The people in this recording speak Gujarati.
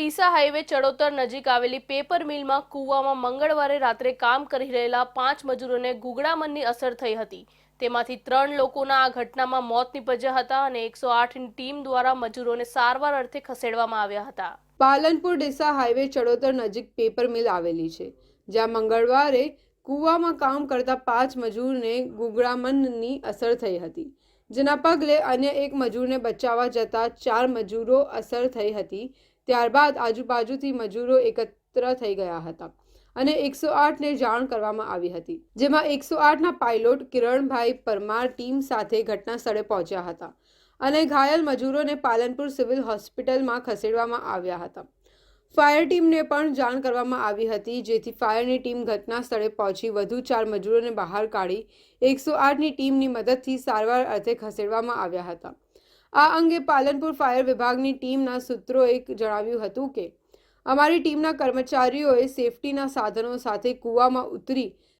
ડીસા હાઈવે ચડોતર નજીક આવેલી પેપર મિલમાં કૂવામાં મંગળવારે રાત્રે કામ કરી રહેલા પાંચ મજૂરોને ગુગડામણની અસર થઈ હતી. તેમાંથી ત્રણ લોકોના આ ઘટનામાં મોત નીપજ્યા હતા અને એકસો આઠની ટીમ દ્વારા મજૂરોને સારવાર અર્થે ખસેડવામાં આવ્યા હતા. પાલનપુર ડીસા હાઈવે ચડોતર નજીક પેપર મિલ આવેલી છે, જ્યાં મંગળવારે કૂવામાં કામ કરતા પાંચ મજૂરને ગુગળામણની અસર થઈ હતી. જેના પગલે અન્ય એક મજૂરને બચાવવા જતા ચાર મજૂરો અસર થઈ હતી. ત્યારબાદ આજુબાજુથી મજૂરો એકત્ર થઈ ગયા હતા અને એકસો આઠને જાણ કરવામાં આવી હતી, જેમાં એકસો આઠના પાયલોટ કિરણભાઈ પરમાર ટીમ સાથે ઘટના સ્થળે પહોંચ્યા હતા અને ઘાયલ મજૂરોને પાલનપુર સિવિલ હોસ્પિટલમાં ખસેડવામાં આવ્યા હતા. ફાયર ટીમને પણ જાણ કરવામાં આવી હતી, જેથી ફાયરની ટીમ ઘટના સ્થળે પહોંચી વધુ ચાર મજૂરોને બહાર કાઢી એકસો આઠની ટીમની મદદથી સારવાર અર્થે ખસેડવામાં આવ્યા હતા. આ અંગે પાલનપુર ફાયર વિભાગની ટીમના સૂત્રોએ જણાવ્યું હતું કે, અમારી ટીમના કર્મચારીઓએ સેફટીના સાધનો સાથે કૂવામાં ઉતરી